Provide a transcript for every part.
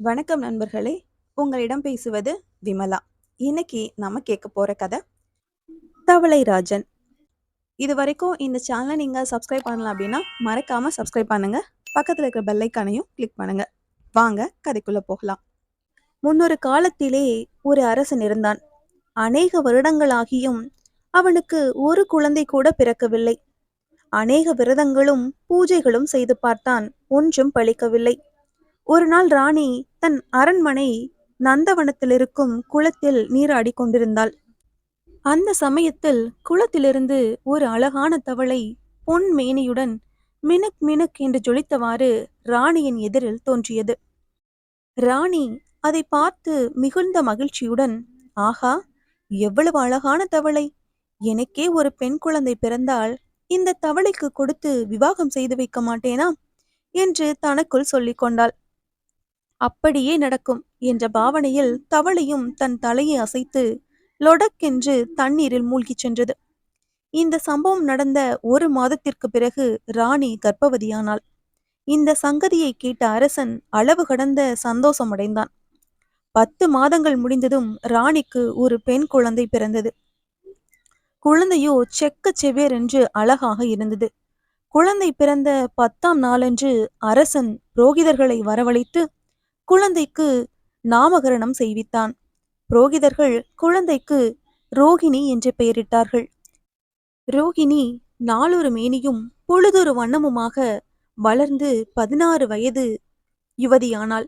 வணக்கம் நண்பர்களே. உங்களிடம் பேசுவது விமலா. இன்னைக்கு நம்ம கேட்க போற கதை தவளை ராஜன். இது வரைக்கும் இந்த சேனலை நீங்க சப்ஸ்கிரைப் பண்ணலாம் அப்படின்னா மறக்காம சப்ஸ்கிரைப் பண்ணுங்க. பக்கத்துல இருக்கிற பெல்லைக்கானையும் கிளிக் பண்ணுங்க. வாங்க கதைக்குள்ள போகலாம். முன்னொரு காலத்திலே ஒரு அரசன் இருந்தான். அநேக வருடங்களாகியும் அவனுக்கு ஒரு குழந்தை கூட பிறக்கவில்லை. அநேக விரதங்களும் பூஜைகளும் செய்து பார்த்தான். ஒன்றும் பழிக்கவில்லை. ஒரு நாள் ராணி தன் அரண்மனை நந்தவனத்தில் இருக்கும் குளத்தில் நீராடி கொண்டிருந்தாள் அந்த சமயத்தில் குளத்திலிருந்து ஒரு அழகான தவளை பொன் மேனியுடன் மினுக் மினுக் என்று ஜொலித்தவாறு ராணியின் எதிரில் தோன்றியது. ராணி அதை பார்த்து மிகுந்த மகிழ்ச்சியுடன் ஆஹா எவ்வளவு அழகான தவளை! எனக்கே ஒரு பெண் குழந்தை பிறந்தால் இந்த தவளைக்கு கொடுத்து விவாகம் செய்து வைக்க மாட்டேனா? என்று தனக்குள் சொல்லிக் கொண்டாள் அப்படியே நடக்கும் என்ற பாவனையில் தவளையும் தன் தலையை அசைத்து லொடக்கென்று தண்ணீரில் மூழ்கிச் சென்றது. இந்த சம்பவம் நடந்த ஒரு மாதத்திற்கு பிறகு ராணி கர்ப்பவதியானாள். இந்த சங்கதியை கேட்ட அரசன் அளவு கடந்த சந்தோஷமடைந்தான். பத்து மாதங்கள் முடிந்ததும் ராணிக்கு ஒரு பெண் குழந்தை பிறந்தது. குழந்தையோ செக்க செவேரென்று அழகாக இருந்தது. குழந்தை பிறந்த பத்தாம் நாளன்று அரசன் புரோகிதர்களை வரவழைத்து குழந்தைக்கு நாமகரணம் செய்வித்தான். புரோகிதர்கள் குழந்தைக்கு ரோகிணி என்று பெயரிட்டார்கள். ரோகிணி நாளொரு மேனியும் பொழுதொரு வண்ணமுமாக வளர்ந்து பதினாறு வயது யுவதியானாள்.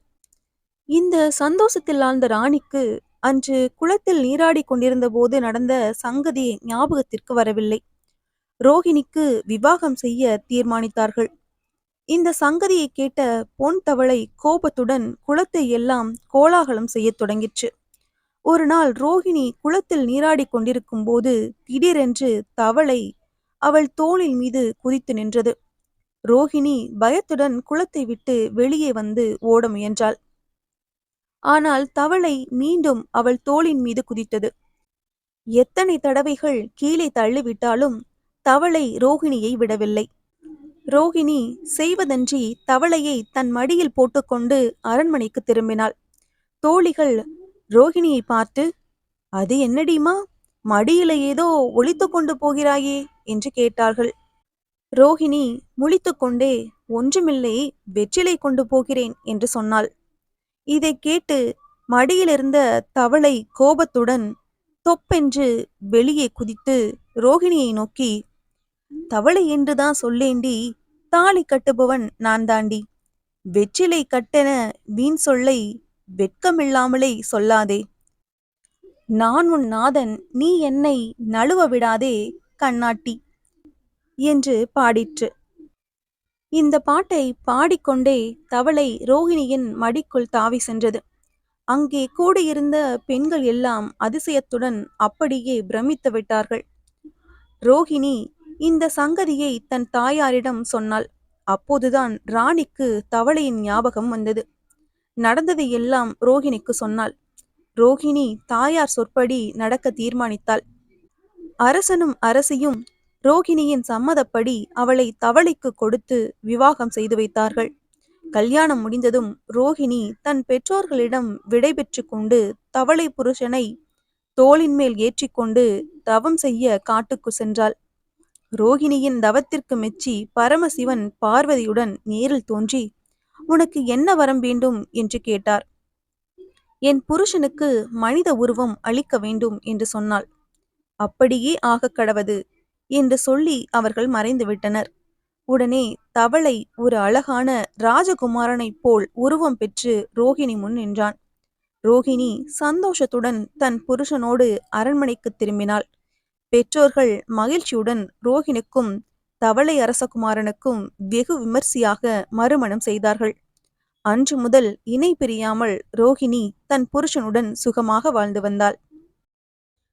இந்த சந்தோஷத்தில் ஆழ்ந்த ராணிக்கு அன்று குளத்தில் நீராடி கொண்டிருந்த போது நடந்த சங்கதி ஞாபகத்திற்கு வரவில்லை. ரோகிணிக்கு விவாகம் செய்ய தீர்மானித்தார்கள். இந்த சங்கதியை கேட்ட பொன் தவளை கோபத்துடன் குளத்தை எல்லாம் கோலாகலம் செய்யத் தொடங்கிற்று. ஒரு நாள் ரோகிணி குளத்தில் நீராடி கொண்டிருக்கும் போது திடீரென்று தவளை அவள் தோளின் மீது குதித்து நின்றது. ரோகிணி பயத்துடன் குளத்தை விட்டு வெளியே வந்து ஓட முயன்றாள். ஆனால் தவளை மீண்டும் அவள் தோளின் மீது குதித்தது. எத்தனை தடவைகள் கீழே தள்ளிவிட்டாலும் தவளை ரோகிணியை விடவில்லை. ரோகிணி செய்வதன்றி தவளையை தன் மடியில் போட்டுக்கொண்டு அரண்மனைக்கு திரும்பினாள். தோழிகள் ரோகிணியை பார்த்து அது என்னடிமா மடியில ஏதோ ஒழித்து கொண்டு போகிறாயே என்று கேட்டார்கள். ரோகிணி முழித்துக்கொண்டே ஒன்றுமில்லை வெற்றிலை கொண்டு போகிறேன் என்று சொன்னாள். இதை கேட்டு மடியிலிருந்த தவளை கோபத்துடன் தொப்பென்று வெளியே குதித்து ரோகிணியை நோக்கி தவளை என்றுதான் சொல்லேண்டி. தாலி கட்டுபவன் நான் தாண்டி வெற்றிலை கட்டென வீண் சொல்லை வெட்கமில்லாமலே சொல்லாதே. நான் உன் நாதன் நீ என்னை நழுவ விடாதே கண்ணாட்டி. என்று பாடிற்று. இந்த பாட்டை பாடிக்கொண்டே தவளை ரோகிணியின் மடிக்குள் தாவி சென்றது. அங்கே கூடியிருந்த பெண்கள் எல்லாம் அதிசயத்துடன் அப்படியே பிரமித்து விட்டார்கள். ரோகிணி இந்த சங்கதியை தன் தாயாரிடம் சொன்னாள். அப்போதுதான் ராணிக்கு தவளையின் ஞாபகம் வந்தது. நடந்ததை எல்லாம் ரோகிணிக்கு சொன்னாள். ரோகிணி தாயார் சொற்படி நடக்க தீர்மானித்தாள். அரசனும் அரசியும் ரோகிணியின் சம்மதப்படி அவளை தவளைக்கு கொடுத்து விவாகம் செய்து வைத்தார்கள். கல்யாணம் முடிந்ததும் ரோகிணி தன் பெற்றோர்களிடம் விடைபெற்று கொண்டு தவளை புருஷனை தோளின் மேல் ஏற்றிக்கொண்டு தவம் செய்ய காட்டுக்கு சென்றாள். ரோகிணியின் தவத்திற்கு மெச்சி பரமசிவன் பார்வதியுடன் நேரில் தோன்றி உனக்கு என்ன வரம் வேண்டும் என்று கேட்டார். என் புருஷனுக்கு மனித உருவம் அளிக்க வேண்டும் என்று சொன்னாள். அப்படியே ஆகக் கடவது என்று சொல்லி அவர்கள் மறைந்து விட்டனர். உடனே தவளை ஒரு அழகான ராஜகுமாரனைப் போல் உருவம் பெற்று ரோகிணி முன் நின்றான். ரோகிணி சந்தோஷத்துடன் தன் புருஷனோடு அரண்மனைக்கு திரும்பினாள். பெற்றோர்கள் மகிழ்ச்சியுடன் ரோகிணிக்கும் தவளை அரசகுமாரனுக்கும் வெகு விமர்சையாக மறுமணம் செய்தார்கள். அன்று முதல் இணை பிரியாமல் ரோகிணி தன் புருஷனுடன் சுகமாக வாழ்ந்து வந்தாள்.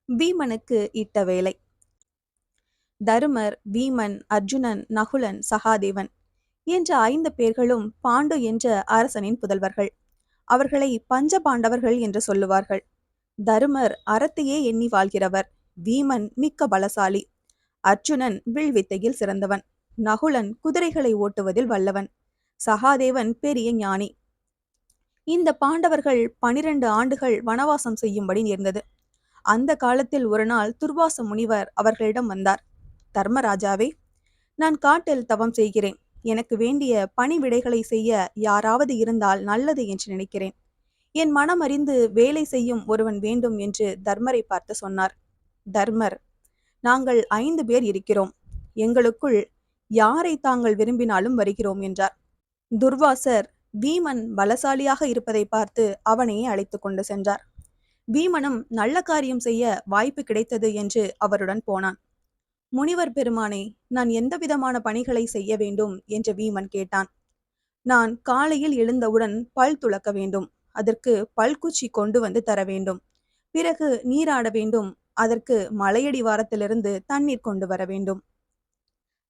பீமனுக்கு இட்ட வேலை. தருமர் பீமன் அர்ஜுனன் நகுலன் சகாதேவன் என்ற ஐந்து பேர்களும் பாண்டு என்ற அரசனின் புதல்வர்கள். அவர்களை பஞ்ச பாண்டவர்கள் என்று சொல்லுவார்கள். தருமர் அறத்தையே எண்ணி வாழ்கிறவர். வீமன் மிக்க பலசாலி. அர்ஜுனன் வில்வித்தையில் சிறந்தவன். நகுலன் குதிரைகளை ஓட்டுவதில் வல்லவன். சகாதேவன் பெரிய ஞானி. இந்த பாண்டவர்கள் பனிரெண்டு ஆண்டுகள் வனவாசம் செய்யும்படி நேர்ந்தது. அந்த காலத்தில் ஒரு நாள் துர்வாச முனிவர் அவர்களிடம் வந்தார். தர்மராஜாவே நான் காட்டில் தவம் செய்கிறேன். எனக்கு வேண்டிய பணிவிடைகளை செய்ய யாராவது இருந்தால் நல்லது என்று நினைக்கிறேன். என் மனம் அறிந்து வேலை செய்யும் ஒருவன் வேண்டும் என்று தர்மரை பார்த்து சொன்னார். தர்மர் நாங்கள் ஐந்து பேர் இருக்கிறோம். எங்களுக்குள் யாரை தாங்கள் விரும்பினாலும் வருகிறோம் என்றார். துர்வாசர் வீமன் பலசாலியாக இருப்பதை பார்த்து அவனையே அழைத்து கொண்டு சென்றார். வீமனும் நல்ல காரியம் செய்ய வாய்ப்பு கிடைத்தது என்று அவருடன் போனான். முனிவர் பெருமானே நான் எந்த விதமான பணிகளை செய்ய வேண்டும்? என்று வீமன் கேட்டான். நான் காலையில் எழுந்தவுடன் பல் துளக்க வேண்டும். அதற்கு பல்குச்சி கொண்டு வந்து தர வேண்டும். பிறகு நீராட வேண்டும். அதற்கு மலையடி வாரத்திலிருந்து தண்ணீர் கொண்டு வர வேண்டும்.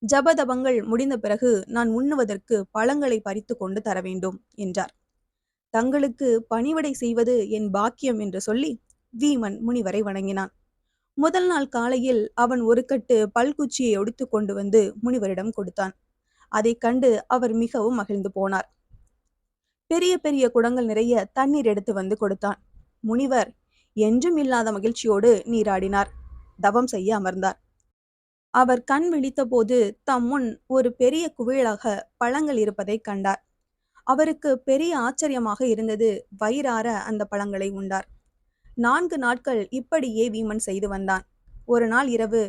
ஜபதபங்கள் முடிந்த பிறகு நான் உண்ணுவதற்கு பழங்களை பறித்து கொண்டு தர வேண்டும் என்றார். தங்களுக்கு பணிவிடை செய்வது என் பாக்கியம் என்று சொல்லி வீமன் முனிவரை வணங்கினான். முதல் நாள் காலையில் அவன் ஒரு கட்டு பல்குச்சியை ஒடித்து கொண்டு வந்து முனிவரிடம் கொடுத்தான். அதை கண்டு அவர் மிகவும் மகிழ்ந்து போனார். பெரிய பெரிய குடங்கள் நிறைய தண்ணீர் எடுத்து வந்து கொடுத்தான். முனிவர் என்றும் இல்லாத மகிழ்ச்சியோடு நீராடினார். தவம் செய்ய அமர்ந்தார். அவர் கண் விழித்தபோது தம் முன் ஒரு பெரிய குவியலாக பழங்கள் இருப்பதை கண்டார். அவருக்கு பெரிய ஆச்சரியமாக இருந்தது வயிறார அந்த பழங்களை உண்டார். நான்கு நாட்கள் இப்படியே வீமன் செய்து வந்தான். ஒரு நாள் இரவு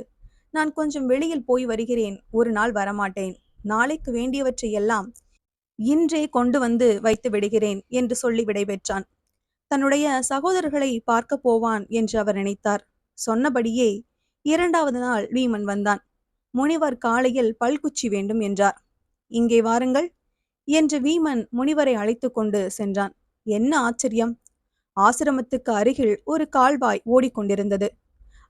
நான் கொஞ்சம் வெளியில் போய் வருகிறேன். ஒரு நாள் வரமாட்டேன். நாளைக்கு வேண்டியவற்றை எல்லாம் இன்றே கொண்டு வந்து வைத்து விடுகிறேன் என்று சொல்லி விடைபெற்றான். தன்னுடைய சகோதரர்களை பார்க்க போவான் என்று அவர் நினைத்தார். சொன்னபடியே இரண்டாவது நாள் வீமன் வந்தான். முனிவர் காலையில் பல்குச்சி வேண்டும் என்றார். இங்கே வாருங்கள் என்று வீமன் முனிவரை அழைத்து கொண்டு சென்றான். என்ன ஆச்சரியம்! ஆசிரமத்துக்கு அருகில் ஒரு கால்வாய் ஓடிக்கொண்டிருந்தது.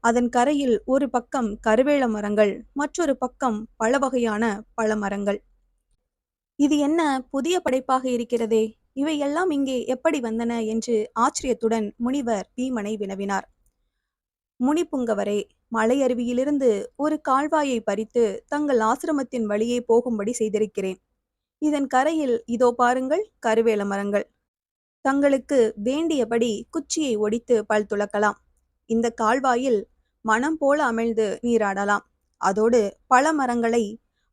அதன் கரையில் ஒரு பக்கம் கருவேல மரங்கள் மற்றொரு பக்கம் பல வகையான பழமரங்கள் இது என்ன புதிய படைப்பாக இருக்கிறதே! இவையெல்லாம் இங்கே எப்படி வந்தன? என்று ஆச்சரியத்துடன் முனிவர் பீமனை வினவினார். முனிப்புங்கவரே மலையருவியிலிருந்து ஒரு கால்வாயை பறித்து தங்கள் ஆசிரமத்தின் வழியே போகும்படி செய்திருக்கிறேன். இதன் கரையில் இதோ பாருங்கள் கருவேல மரங்கள். தங்களுக்கு வேண்டியபடி குச்சியை ஒடித்து பல் துளக்கலாம். இந்த கால்வாயில் மனம் போல அமிழ்ந்து நீராடலாம். அதோடு பல மரங்களை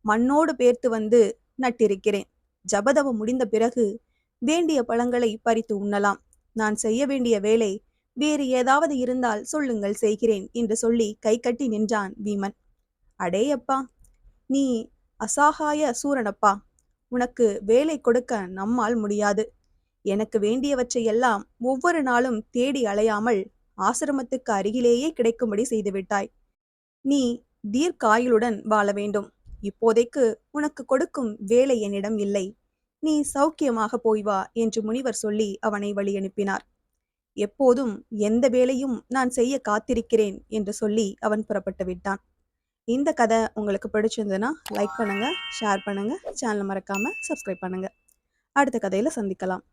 மண்ணோடு பேர்த்து வந்து நட்டிருக்கிறேன். ஜபதவம் முடிந்த பிறகு வேண்டிய பழங்களை பறித்து உண்ணலாம். நான் செய்ய வேண்டிய வேலை வேறு ஏதாவது இருந்தால் சொல்லுங்கள் செய்கிறேன் என்று சொல்லி கை கட்டி நின்றான் பீமன் அடேயப்பா நீ அசாகாய சூரனப்பா. உனக்கு வேலை கொடுக்க நம்மால் முடியாது. எனக்கு வேண்டியவற்றை எல்லாம் ஒவ்வொரு நாளும் தேடி அலையாமல் ஆசிரமத்துக்கு அருகிலேயே கிடைக்கும்படி செய்துவிட்டாய் நீ தீர்க்காயுளுடன் வாழ வேண்டும். இப்போதைக்கு உனக்கு கொடுக்கும் வேலை என்னிடம் இல்லை. நீ சௌக்கியமாக போய் வா என்று முனிவர் சொல்லி அவனை வழி அனுப்பினார். எப்போதும் எந்த வேலையும் நான் செய்ய காத்திருக்கிறேன் என்று சொல்லி அவன் புறப்பட்டு விட்டான். இந்த கதை உங்களுக்கு பிடிச்சிருந்ததுன்னா லைக் பண்ணுங்க ஷேர் பண்ணுங்க சேனலை மறக்காம சப்ஸ்கிரைப் பண்ணுங்க. அடுத்த கதையில சந்திக்கலாம்.